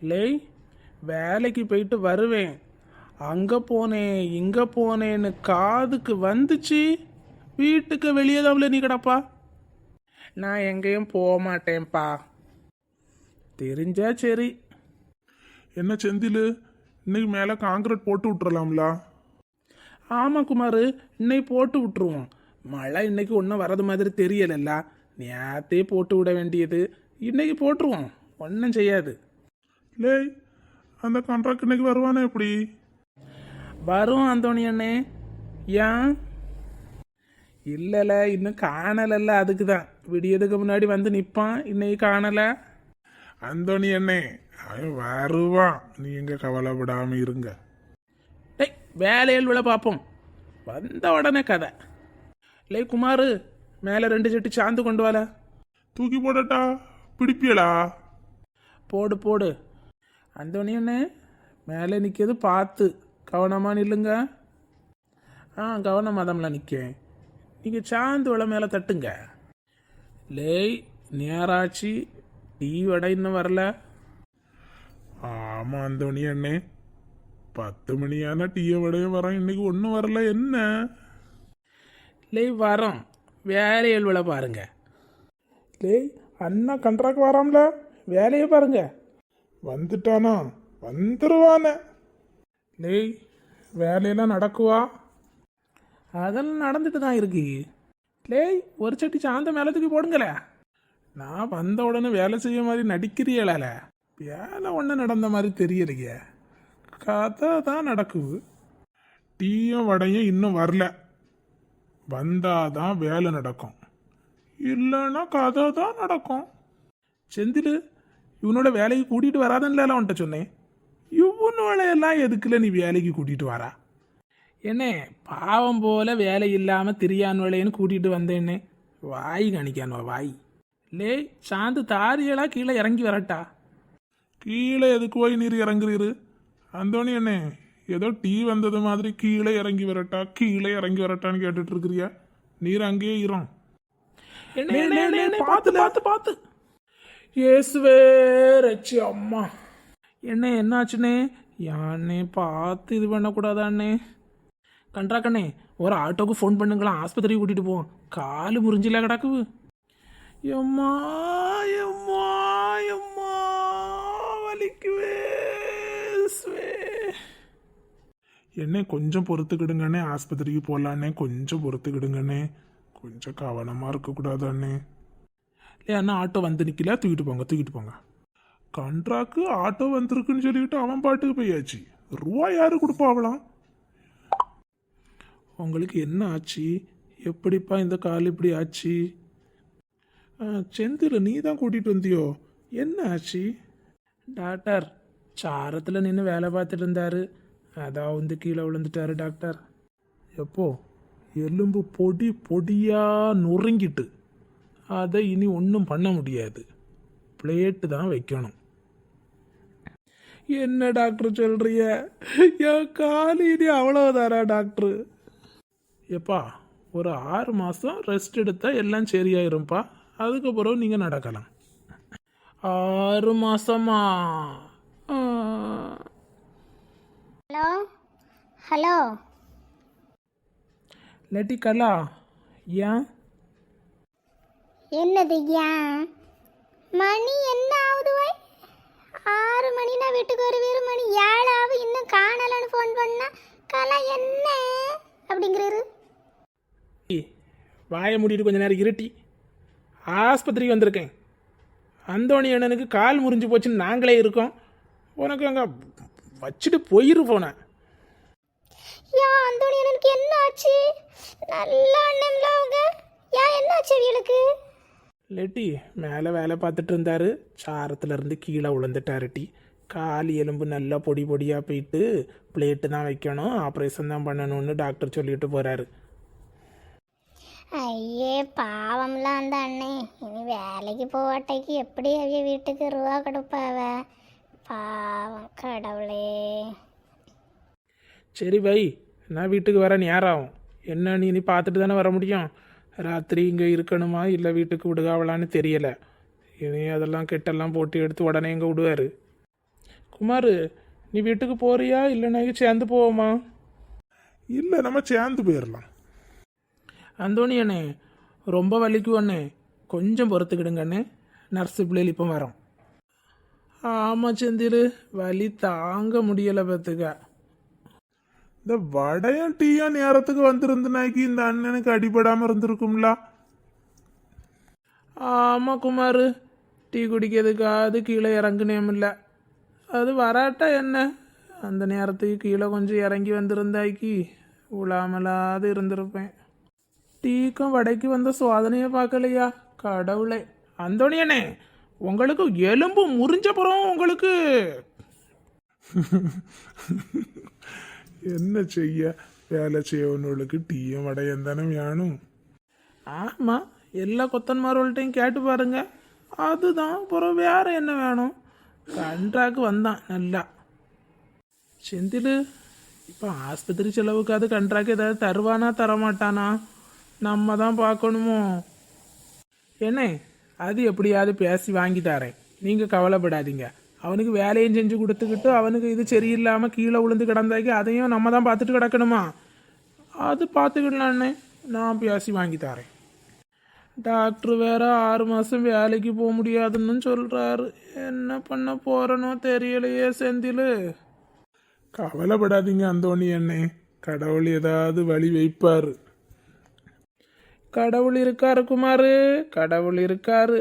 லேய் வேலைக்கு போயிட்டு வருவேன். அங்கே போனேன் இங்கே போனேன்னு காதுக்கு வந்துச்சு வீட்டுக்கு வெளியே தான் நீ கிடப்பா. நான் எங்கேயும் போக மாட்டேன்ப்பா தெரிஞ்சா சரி. என்ன செந்தில் இன்னைக்கு மேலே காங்கிரீட் போட்டு விட்டுறலாம்ல? ஆமாம் குமார் இன்னைக்கு போட்டு விட்டுருவோம். மழை இன்னைக்கு ஒன்றும் வர்றது மாதிரி தெரியலல்ல. நேத்தே போட்டு விட வேண்டியது. இன்னைக்கு போட்டுருவோம். ஒன்றும் செய்யாது. லேய் அந்த கான்ட்ராக்ட் இன்னைக்கு வருவானே எப்படி? வரும் அந்தோணி அண்ணே. ஏன்? இல்லைல இன்னும் காணலைல்ல அதுக்கு தான் விடியதுக்கு முன்னாடி வந்து நிற்பான் இன்னைக்கு காணலை. அந்தோணி அண்ணே அவன் வருவான். நீங்க கவலைப்படாம இருங்க. டேய் வேலையில் விழ பார்ப்போம் வந்த உடனே கதை. லே குமார் மேலே ரெண்டு சட்டி சாந்து கொண்டு வால தூக்கி போடட்டா? பிடிப்பியலா? போடு போடு. அந்தோனியண்ணே மேலே நிற்கிறது பார்த்து. கவனமாக நில்லுங்க. ஆ கவனமாக தான் நிற்கேன் நீங்கள் சாந்து விலை மேலே தட்டுங்க. லேய் நேராச்சு. டீ வடை இன்னும் வரல. ஆமாம் அந்தோணி அண்ணே. பத்து மணியான டீயை வடையும் வரோம் இன்னைக்கு ஒன்றும் வரல. என்ன? லேய் வரோம். வேலையில் விலை பாருங்க. லேய் அண்ணா கண்ட்ராக்ட் வராம்ல. வேலையை பாருங்கள் வந்துட்டானா? வந்துருவானே. லேய் வேலையெல்லாம் நடக்குவா? அதெல்லாம் நடந்துட்டு தான் இருக்கு. லேய் ஒரு சட்டி சாந்த மேலத்துக்கு தூக்கி போடுங்களே. நான் வந்த உடனே வேலை செய்ய மாதிரி நடிக்கிறீங்களால. வேலை ஒன்றும் நடந்த மாதிரி தெரியலையே. கதை தான் நடக்குது. டீயும் வடையும் இன்னும் வரல. வந்தாதான் வேலை நடக்கும். இல்லைன்னா கதை தான் நடக்கும். செந்தில் இவனோட வேலைக்கு கூட்டிகிட்டு வராதன்ல அவன்கிட்ட சொன்னேன். இவனோட எல்லாம் எதுக்குல நீ வேலைக்கு கூட்டிகிட்டு வரா? என்ன பாவம் போல வேலை இல்லாமல் திரியான்வளைன்னு கூட்டிகிட்டு வந்தேன்னு. வாய் கணிக்கானுவா வாய். லேய் சாந்து தாரியெல்லாம் கீழே இறங்கி வரட்டா. கீழே எதுக்கு போய் நீர் இறங்குறீரு? அந்தோணி அண்ணே ஏதோ டீ வந்தது மாதிரி கீழே இறங்கி வரட்டா கீழே இறங்கி வரட்டான்னு கேட்டுட்டு இருக்கிறியா? நீர் அங்கேயே என்ன, பார்த்து பார்த்து பார்த்து. இயேசுவே ரச்சி அம்மா. என்ன என்னாச்சுண்ணே யானே பார்த்து இது பண்ணக்கூடாதாண்ணே கண்ட்ராக்கண்ணே ஒரு ஆட்டோக்கு ஃபோன் பண்ணுங்களா ஆஸ்பத்திரிக்கு கூட்டிகிட்டு போவோம். காலு முறிஞ்சில கிடக்குது. எம்மா எம்மா எம்மா வலிக்குவே என்ன கொஞ்சம் பொறுத்துக்கிடுங்கண்ணே ஆஸ்பத்திரிக்கு போகலான்னே கொஞ்சம் பொறுத்துக்கிடுங்கண்ணே. கொஞ்சம் கவனமாக இருக்கக்கூடாதாண்ணே. ஏன்னா ஆட்டோ வந்து நிற்கல தூக்கிட்டு போங்க தூக்கிட்டு போங்க. கண்ட்ராக்கு ஆட்டோ வந்திருக்குன்னு சொல்லிக்கிட்டு அவன் பாட்டுக்கு போயாச்சு. ரூபா யாரு கொடுப்பாவலாம் உங்களுக்கு என்ன ஆச்சு? எப்படிப்பா இந்த கால் இப்படி ஆச்சு? ஆ, செந்தில் நீ தான் கூட்டிகிட்டு வந்தியோ? என்ன ஆச்சு? டாக்டர் சாரத்தில் நின்று வேலை பார்த்துட்டு இருந்தார். அதான் வந்து கீழே விழுந்துட்டாரு டாக்டர். எப்போ? எலும்பு பொடி பொடியாக நொறுங்கிட்டு. அதை இனி ஒன்றும் பண்ண முடியாது. பிளேட்டு தான் வைக்கணும். என்ன டாக்டர் சொல்றிய என் கால் இனி அவ்வளோதாரா டாக்டர் எப்பா ஒரு ஆறு மாதம் ரெஸ்ட் எடுத்தால் எல்லாம் சரியாயிரும்ப்பா அதுக்கப்புறம் நீங்கள் நடக்கலாம். ஆறு மாதமா ஹலோ? ஹலோ? லெட்டி கலா ஏன்? என்னது ஏன்? மணி என்ன ஆகுது வை. ஆறு மணினா வீட்டுக்கு ஒரு வீறு மணி. ஏழு ஆகும் இன்னும் காணலன்னு ஃபோன் பண்ணா கலா என்ன? அப்படிங்கிறாரு. வாயை மூடிட்டு கொஞ்ச நேரம் இருட்டி. ஆஸ்பத்திரிக்கு வந்திருக்கேன். அந்தோணி அண்ணனுக்கு கால் முறிஞ்சு போச்சுன்னு நாங்களே இருக்கோம். உனக்கு அங்கே வச்சுட்டு போயிரு போனேன் யா அந்தோணி எனக்கு என்ன ஆச்சு நல்லா அண்ணன்ல அவங்க. யா என்ன ஆச்சு அவங்களுக்கு லெட்டி மேலே வேலை பார்த்துட்டு இருந்தாரு. சாரத்துல இருந்து கீழே விழுந்துட்டாருட்டி கால் எலும்பு நல்லா பொடி பொடியாக போயிட்டு பிளேட்டு தான் வைக்கணும் ஆப்ரேஷன் தான் பண்ணணும்னு டாக்டர் சொல்லிட்டு போகிறாரு ஐயே பாவம்லாம் அந்த அண்ணே. இனி வேலைக்கு போவாட்டைக்கு எப்படி அவிய வீட்டுக்கு ரூபா கொடுப்பாவ? பாவம் கடவுளே. சரி வை நான் வீட்டுக்கு வர நேரம் ஆகும். என்ன நீ நீ பார்த்துட்டு தானே வர முடியும்? ராத்திரி இங்கே இருக்கணுமா? இல்லை வீட்டுக்கு விடுகாவலான்னு தெரியலை. இனி அதெல்லாம் கெட்டெல்லாம் போட்டு எடுத்து உடனே இங்கே விடுவார். குமார் நீ வீட்டுக்கு போறியா? இல்லைன்னா சேர்ந்து போவோமா? இல்லை நம்ம சேர்ந்து போயிடலாம் அந்தோணி அண்ணே ரொம்ப வலிக்கும் அண்ணே. கொஞ்சம் பொறுத்துக்கிடுங்க அண்ணே. நர்ஸு பிள்ளைகள் இப்போ வரோம். ஆமாம் செந்தில் வலி தாங்க முடியலை பார்த்துக்க. இந்த வடையும் டீயும் நேரத்துக்கு வந்திருந்தனாக்கி இந்த அண்ணனுக்கு அடிபடாம இருந்திருக்கும்ல. ஆமாம் குமார் டீ குடிக்கிறதுக்காவது கீழே இறங்குனேமில்ல. அது வராட்டா என்ன? அந்த நேரத்துக்கு கீழே கொஞ்சம் இறங்கி வந்திருந்தாக்கி உழாமலாது இருந்திருப்பேன். டீக்கும் வடைக்கு வந்த சோதனையை பார்க்கலையா? கடவுளே. அந்தோணியனே உங்களுக்கு எலும்பு முறிஞ்ச புறம் உங்களுக்கு என்ன செய்ய? வேலை செய்யவனுக்கு டீயும் வடையும் தானே வேணும். ஆமாம் எல்லா கொத்தன்மார்கள்ட்டையும் கேட்டு பாருங்க. அதுதான் அப்புறம் வேற என்ன வேணும்? கண்ட்ராக்கு வந்தான் நல்லா. செந்தில் இப்போ ஆஸ்பத்திரி செலவுக்கு அது கண்ட்ராக்கு ஏதாவது தருவானா தரமாட்டானா? நம்ம தான் பார்க்கணுமோ? என்ன அது எப்படியாவது பேசி வாங்கி தரேன். நீங்கள் கவலைப்படாதீங்க. அவனுக்கு வேலையும் செஞ்சு கொடுத்துக்கிட்டு அவனுக்கு இது சரியில்லாமல் கீழே விழுந்து கிடந்தாக்கி அதையும் நம்ம தான் பார்த்துட்டு கிடக்கணுமா? அது பார்த்துக்கிடலான்னே நான் பேசி வாங்கி தரேன். டாக்டர் வேற ஆறு மாதம் வேலைக்கு போக முடியாதுன்னு சொல்கிறாரு என்ன பண்ண போகிறனோ தெரியலையே செந்தில். கவலைப்படாதீங்க அந்தோணி அண்ணே. கடவுள் ஏதாவது வழி வைப்பார். கடவுள் இருக்காரு குமார். கடவுள் இருக்காரு.